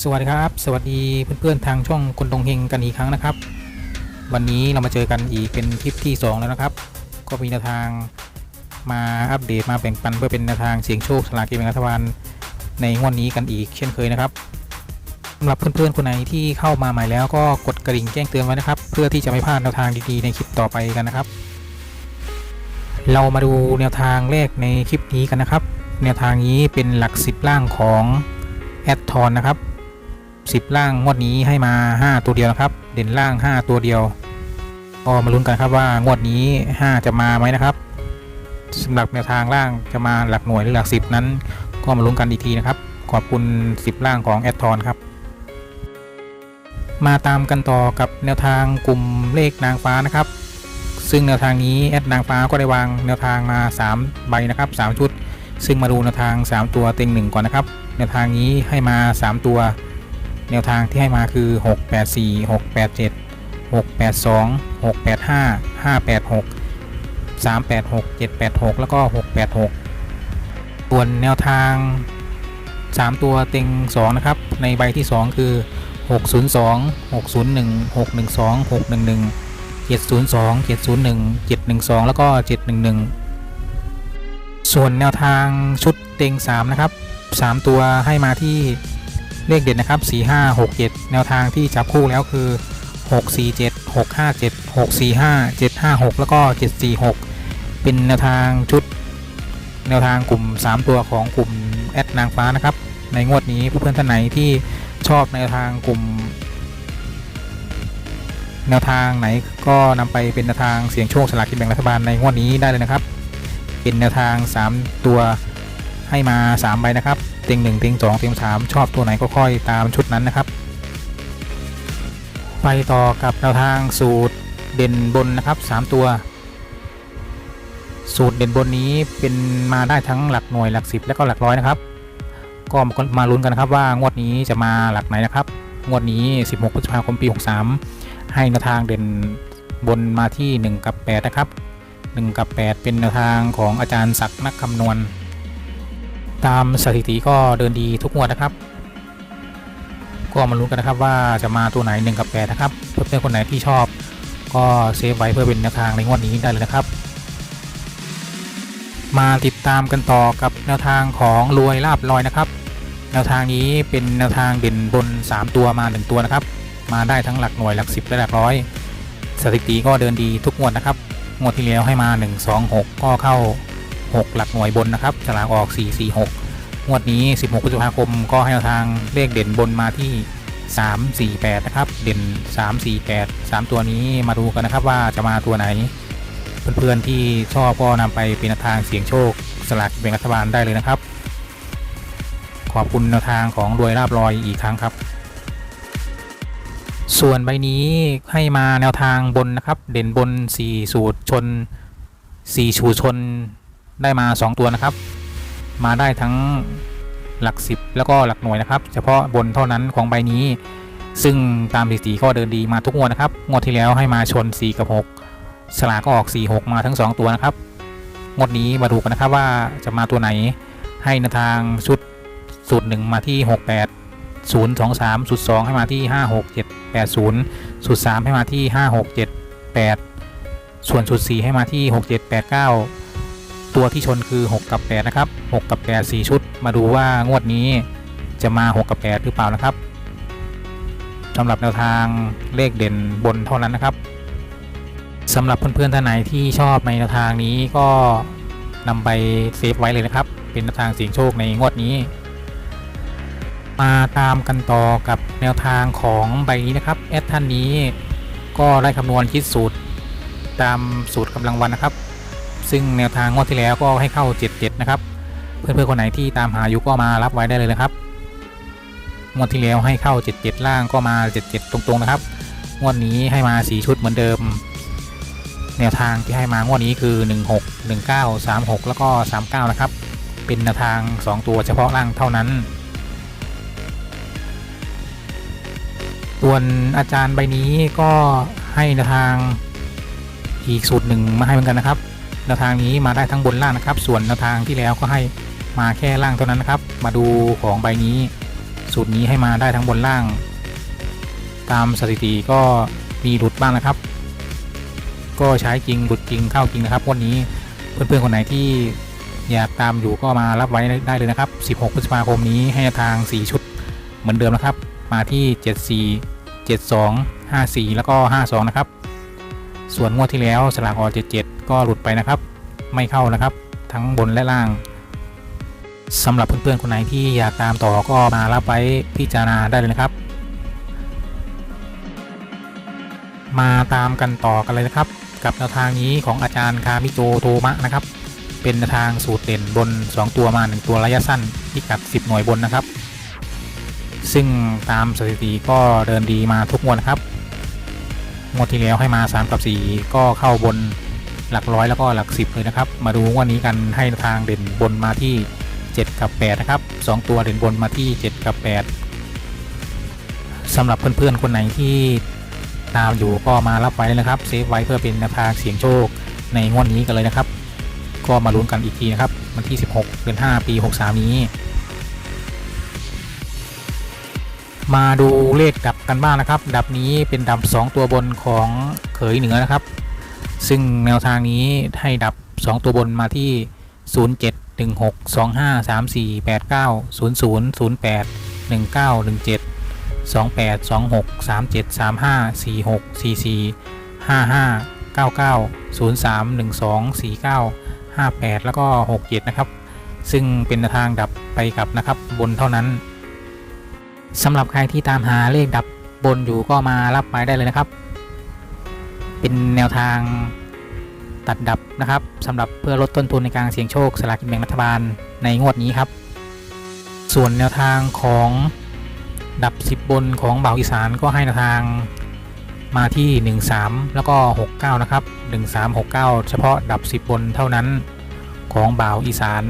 สวัสดีครับ สวัสดีเพื่อนๆทางช่องคนดงเฮงกันอีกครั้งนะครับ วันนี้เรามาเจอกันอีกเป็นทริปที่ 2 แล้วนะครับ ก็มีแนวทางมาอัปเดตมาแบ่งปันเพื่อเป็นแนวทางเสี่ยงโชคสลากกินแบ่งรัฐบาลในงวดนี้กันอีกเช่นเคยนะครับสำหรับเพื่อนๆคนไหนที่เข้ามาใหม่แล้วก็กดกระดิ่งแจ้งเตือนไว้นะครับ เพื่อที่จะไม่พลาดแนวทางดีๆในคลิปต่อไปกันนะครับ เรามาดูแนวทางแรกในคลิปนี้กันนะครับ แนวทางนี้เป็นหลัก10ล่างของแอดทอนนะครับ 10 ล่างงวดนี้ให้มา 5 ตัวเดียวนะครับ เด่นล่าง 5 ตัวเดียวก็มาลุ้นกันครับว่างวดนี้ 5 จะมาไหมนะครับสำหรับแนวทางล่างจะมาหลักหน่วยหรือหลัก 10 นั้น ก็มาลุ้นกันอีกทีนะครับ ขอบคุณ 10 ล่างของแอดทอนครับ มาตามกันต่อกับแนวทางกลุ่มเลขนางฟ้านะครับ ซึ่งแนวทางนี้แอดนางฟ้าก็ได้วางแนวทางมา 3 ใบนะครับ 3 ชุด ซึ่งมาดูแนวทาง 3 ตัวเต็งหนึ่งก่อนนะครับ แนวทางนี้ให้มา 3 ตัว แนวทางที่ให้มาคือ 684 687 682 685 586 386 786 แล้วก็ 686 ส่วนแนวทาง 3 ตัวเต็ง 2 นะครับ ในใบที่ 2 คือ 602 601 612 611 702 701 712 แล้วก็ 711 ส่วนแนวทางชุดเต็ง 3 นะครับ 3 ตัวให้มาที่ เลขเด็ดนะครับ 4 5 6 7 แนวทางที่จับคู่แล้วคือ 6 4 7 6 5 7 6 4 5 7 5 6 แล้วก็ 7 4 6 เป็นแนวทางชุด แนวทางกลุ่ม 3 ตัวของกลุ่มแอดนางฟ้านะครับ ในงวดนี้เพื่อนๆท่านไหนที่ชอบแนวทางกลุ่ม แนวทางไหนก็นำไปเป็นแนวทางเสี่ยงโชคสลากกินแบ่งรัฐบาลในงวดนี้ได้เลยนะครับ เป็นแนวทาง 3 ตัวให้มา 3 ใบนะครับ ต็ง1เต็ง2เต็ง3ชอบตัวไหนก็ค่อยตามชุดนั้นนะครับ ไปต่อกับแนวทางสูตรเด่นบนนะครับ 3 ตัว สูตรเด่นบนนี้เป็นมาได้ทั้งหลักหน่วยหลัก10และก็หลักร้อยนะครับ ก็มาลุ้นกันนะครับว่างวดนี้จะมาหลักไหนนะครับ งวดนี้ 16พฤษภาคมปี 63 ให้แนวทางเด่นบนมาที่ 1 กับ 8 นะครับ 1 กับ 8 เป็นแนวทางของอาจารย์ศักดิ์นักคำนวณ ตามสถิติก็เดินดีทุกงวดนะครับ ก็มาลุ้นกันนะครับว่าจะมาตัวไหน1กับ8นะครับเพื่อนๆคนไหนที่ชอบ ก็เซฟไว้เพื่อเป็นแนวทางในงวดนี้ได้เลยนะครับ มาติดตามกันต่อกับแนวทางของรวยลาบลอยนะครับ แนวทางนี้เป็นแนวทางเด่นบน 3 ตัวมา 1 ตัวนะครับ มาได้ทั้งหลักหน่วยหลัก 10และหลักร้อยสถิติก็เดินดีทุกงวดนะครับงวดที่แล้วให้มา 1 2 6 ก็เข้า 6 หลักหน่วยบนนะครับฉลากออก 4 4 6 งวดนี้ 16 พฤษภาคมก็ให้แนวทางเลขเด่นบนมาที่ 3 4 8 นะครับ เด่น 3 4 8 3 ตัวนี้มาดูกันนะครับว่าจะมาตัวไหน เพื่อนๆที่ชอบก็นำไปเป็นแนวทางเสี่ยงโชค สลากกินแบ่งรัฐบาลได้เลยนะครับ ขอบคุณแนวทางของรวยราบลอยอีกครั้งครับส่วนใบนี้ให้มาแนวทางบนนะครับ เด่นบน 4 สูตรชน 4 ชูชน ได้มา 2 ตัวนะครับ มาได้ทั้งหลัก 10 แล้วก็หลักหน่วยนะครับ เฉพาะบนเท่านั้นของใบนี้ ซึ่งตามสถิติก็เดินดีมาทุกงวดนะครับงวดที่แล้วให้มาชน 4 กับ 6 สลากก็ออก 4 6 มาทั้ง 2 ตัวนะครับงวดนี้มาดูกันนะครับว่าจะมาตัวไหนให้แนวทางชุดสูตร1มาที่ 68 0 2 3สูตร2ให้มาที่ 5 6 7 8 0สูตร3ให้มาที่ 5 6 7 8 ส่วนสูตร4ให้มาที่ 6 7 8 9 ตัวที่ชนคือ 6 กับ 8 นะครับ 6 กับ 8 4 ชุด มาดูว่างวดนี้จะมา 6 กับ 8 หรือเปล่านะครับสำหรับแนวทางเลขเด่นบนเท่านั้นนะครับสำหรับเพื่อนๆท่านไหนที่ชอบในแนวทางนี้ก็นำไปเซฟไว้เลยนะครับ เป็นแนวทางเสี่ยงโชคในงวดนี้ มาตามกันต่อกับแนวทางของใบนี้นะครับแอดท่านนี้ก็ได้คำนวณคิดสูตรตามสูตรกำลังวันนะครับ ซึ่งแนวทางงวดที่แล้วก็ให้เข้า 77 นะครับ เพื่อนๆคนไหนที่ตามหาอยู่ก็มารับไว้ได้เลยนะครับ งวดที่แล้วให้เข้า 77 ล่างก็มา 77 ตรงๆนะครับ งวดนี้ให้มา4ชุดเหมือนเดิม แนวทางที่ให้มางวดนี้คือ 16 19 36 แล้วก็ 39 นะครับ เป็นแนวทาง 2 ตัวเฉพาะล่างเท่านั้นส่วนอาจารย์ใบนี้ก็ให้แนวทางอีกสูตรหนึ่งมาให้เหมือนกันนะครับ แนวทางนี้มาได้ทั้งบนล่างนะครับ ส่วนแนวทางที่แล้วก็ให้มาแค่ล่างเท่านั้นนะครับ มาดูของใบนี้ สูตรนี้ให้มาได้ทั้งบนล่าง ตามสถิติก็มีหลุดบ้างนะครับ ก็ใช้จริงหลุดจริงเข้าจริงนะครับวันนี้เพื่อนๆคนไหนที่อยากตามอยู่ก็มารับไว้ได้เลยนะครับ 16 พฤษภาคมนี้ให้ทาง 4 ชุดเหมือนเดิมนะครับ มาที่ 74 72 54 แล้วก็ 52 นะครับ ส่วนงวดที่แล้วสลากอ77 ก็หลุดไปนะครับ ไม่เข้านะครับ ทั้งบนและล่างสำหรับเพื่อนๆคนไหนที่อยากตามต่อก็มารับไว้พิจารณาได้เลยนะครับ มาตามกันต่อกันเลยนะครับ กับแนวทางนี้ของอาจารย์คามิโจโทมะนะครับ เป็นแนวทางสูตรเด่นบน 2 ตัวมา 1 ตัวระยะสั้นพิกัด 10 หน่วยบนนะครับ ซึ่งตามสถิติก็เดินดีมาทุกงวดนครับ งวดที่แล้วให้มา 3 กับ 4 ก็เข้าบนหลักร้อยแล้วก็หลัก 10 เลยนะครับ มาดูวันนี้กันให้ทางเด่นบนมาที่ 7 กับ 8 นะครับ 2 ตัวเด่นบนมาที่ 7 กับ 8สำหรับเพื่อนๆ คนไหนที่ตามอยู่ก็มารับไว้เลยนะครับ เซฟไว้เพื่อเป็นนวทางเสียงโชคในงวดนี้กันเลยนะครับ ก็มาลุ้นกันอีกทีนะครับวันที่ 16 เดือน 5 ปี 63 นี้ มาดูเลขดับกันบ้างนะครับ ดับนี้เป็นดับ 2 ตัวบนของเขยเหนือนะครับ ซึ่งแนวทางนี้ให้ดับ 2 ตัวบนมาที่ 07 16 25 34 89 00 08 19 17 28 26 37 35 46 44 55 99 03 12 49 58 แล้วก็ 67 นะครับ ซึ่งเป็นแนวทางดับไปกับนะครับบนเท่านั้น สำหรับใครที่ตามหาเลขดับบนอยู่ก็มารับไม้ได้เลยนะครับ เป็นแนวทางตัดดับนะครับสำหรับเพื่อลดต้นทุนในการเสี่ยงโชคสลากกินแบ่งรัฐบาลในงวดนี้ครับ ส่วนแนวทางของดับ 10 บนของเบาอีสานก็ให้แนวทางมาที่ 13 แล้วก็ 69 นะครับ 1369 เฉพาะดับ 10 บนเท่านั้นของบ่าวอีสาน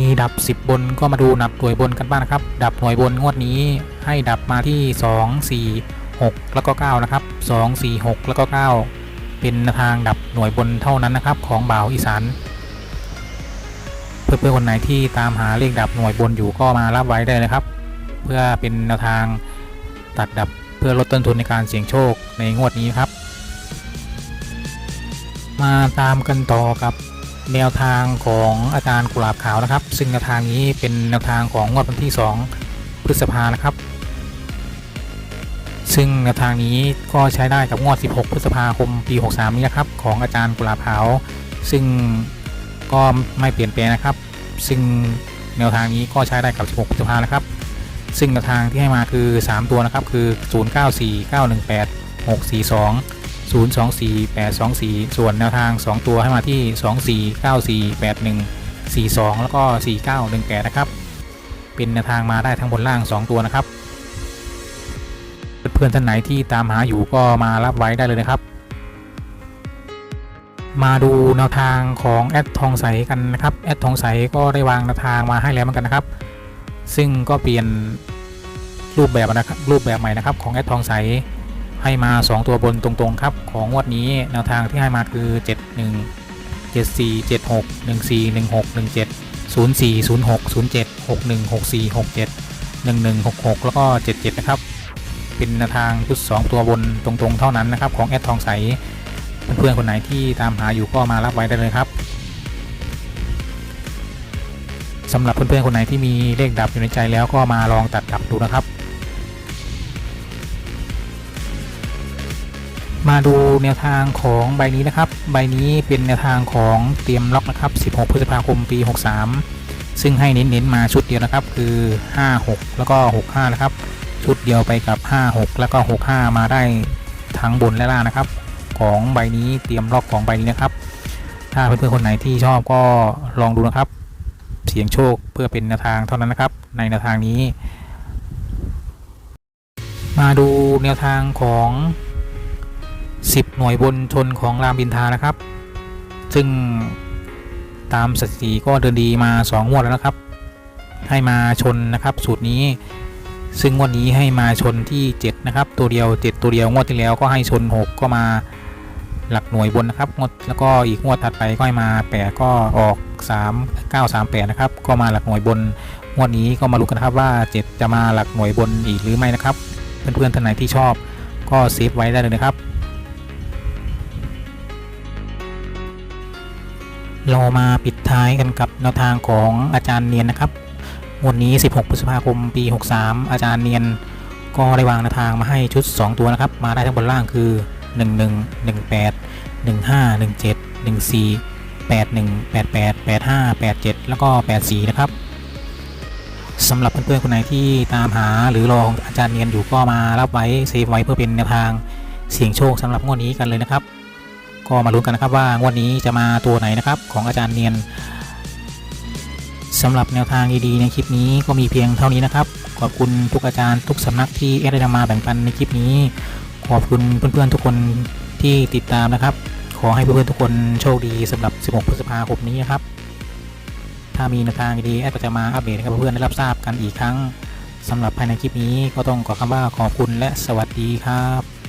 มีดับ 10 บนก็มาดูดับหน่วยบนกันบ้างนะครับ ดับหน่วยบนงวดนี้ให้ดับมาที่ 2 4 6 แล้วก็ 9 นะครับ 2 4 6 แล้วก็ 9 เป็นแนวทางดับหน่วยบนเท่านั้นนะครับ ของบ่าวอีสานเพื่อนๆคนไหนที่ตามหาเลขดับหน่วยบนอยู่ก็มารับไว้ได้เลยครับ เพื่อเป็นแนวทางตัดดับเพื่อลดต้นทุนในการเสี่ยงโชคในงวดนี้ครับ มาตามกันต่อกับ แนวทางของอาจารย์กุหลาบขาวนะครับ ซึ่งแนวทางนี้เป็นแนวทางของงวดวันที่ 2 พฤษภานะครับ ซึ่งแนวทางนี้ก็ใช้ได้กับงวด 16 พฤษภาคมปี 63 นี้นะครับ ของอาจารย์กุหลาบขาว ซึ่งก็ไม่เปลี่ยนแปลงนะครับ ซึ่งแนวทางนี้ก็ใช้ได้กับ 16 พฤษภานะครับ ซึ่งแนวทางที่ให้มาคือ 3 ตัวนะครับ คือ 094 918 642 024 824 ส่วนแนวทาง 2 ตัวให้มาที่ 24 94 81 42 แล้วก็ 4918 นะครับ เป็นแนวทางมาได้ทั้งบนล่าง 2 ตัวนะครับ เพื่อนท่านไหนที่ตามหาอยู่ก็มารับไว้ได้เลยนะครับ มาดูแนวทางของแอดทองใสกันนะครับ แอดทองใสก็ได้วางแนวทางมาให้แล้วเหมือนกันนะครับ ซึ่งก็เปลี่ยนรูปแบบนะครับรูปแบบใหม่นะครับของแอดทองใส ให้มา 2 ตัวบนตรงๆครับ ของงวดนี้แนวทางที่ให้มาคือ 71 74 76 14 16 17 04 06 07 61 64 67 11 66 แล้วก็ 77 นะครับ เป็นแนวทางชุด 2 ตัวบนตรงๆ เท่านั้นนะครับ ของแอดทองใส เพื่อนๆคนไหนที่ตามหาอยู่ก็มารับไว้ได้เลยครับสำหรับเพื่อนๆคนไหนที่มีเลขดับอยู่ในใจแล้วก็มาลองตัดดับดูนะครับ มาดูแนวทางของใบนี้นะครับ ใบนี้เป็นแนวทางของเตรียมล็อกนะครับ 16 พฤษภาคมปี 63 ซึ่งให้เน้นๆมาชุดเดียวนะครับ คือ 56 แล้วก็ 65 นะครับ ชุดเดียวไปกับ 56 แล้วก็ 65 มาได้ทั้งบนและล่างนะครับ ของใบนี้เตรียมล็อกของใบนี้นะครับ ถ้าเพื่อนๆคนไหนที่ชอบก็ลองดูนะครับ เสียงโชคเพื่อเป็นแนวทางเท่านั้นนะครับ ในแนวทางนี้ มาดูแนวทางของ 10 หน่วยบนชนของรามบินทานะครับ ซึ่งตามสถิติก็เดินดีมา 2 งวดแล้วนะครับ ให้มาชนนะครับ สูตรนี้ ซึ่งงวดนี้ให้มาชนที่ 7 นะครับ ตัวเดียว 7 ตัวเดียวงวดที่แล้วก็ให้ชน 6 ก็มาหลักหน่วยบนนะครับงวดแล้วก็อีกงวดถัดไปก็ให้มา8ก็ออก 3 9 3 8นะครับ ก็มาหลักหน่วยบนงวดนี้ก็มาลุ้นกันะครับว่า 7 จะมาหลักหน่วยบนอีกหรือไม่นะครับ เพื่อนๆท่านไหนที่ชอบก็เซฟไว้ได้เลยนะครับ เรามาปิดท้ายกันกับแนวทางของอาจารย์เนียนนะครับงวดนี้ 16 พฤษภาคม ปี 63 อาจารย์เนียน ก็ได้วางแนวทางมาให้ชุด 2 ตัวนะครับ มาได้ทั้งบนล่างคือ 11 18 15 17 14 81 88 85 87 แล้วก็ 84 นะครับสำหรับเพื่อนๆคนไหนที่ตามหาหรือรอของอาจารย์เนียนอยู่ก็มารับไว้เซฟไว้เพื่อเป็นแนวทางเสี่ยงโชคสำหรับงวดนี้กันเลยนะครับ ก็มาลุ้นกันนะครับว่างวดนี้จะมาตัวไหนนะครับของอาจารย์เนียนสำหรับแนวทางดีๆในคลิปนี้ก็มีเพียงเท่านี้นะครับ ขอบคุณทุกอาจารย์ทุกสำนักที่ได้นำมาแบ่งปันในคลิปนี้ ขอบคุณเพื่อนๆทุกคนที่ติดตามนะครับ ขอให้เพื่อนๆทุกคนโชคดีสำหรับ 16 พฤษภาคมนี้นะครับ ถ้ามีแนวทางดีๆแอดก็จะมาอัปเดตให้เพื่อนๆได้รับทราบกันอีกครั้งสำหรับภายในคลิปนี้ก็ต้องขอคำว่าขอบคุณและสวัสดีครับ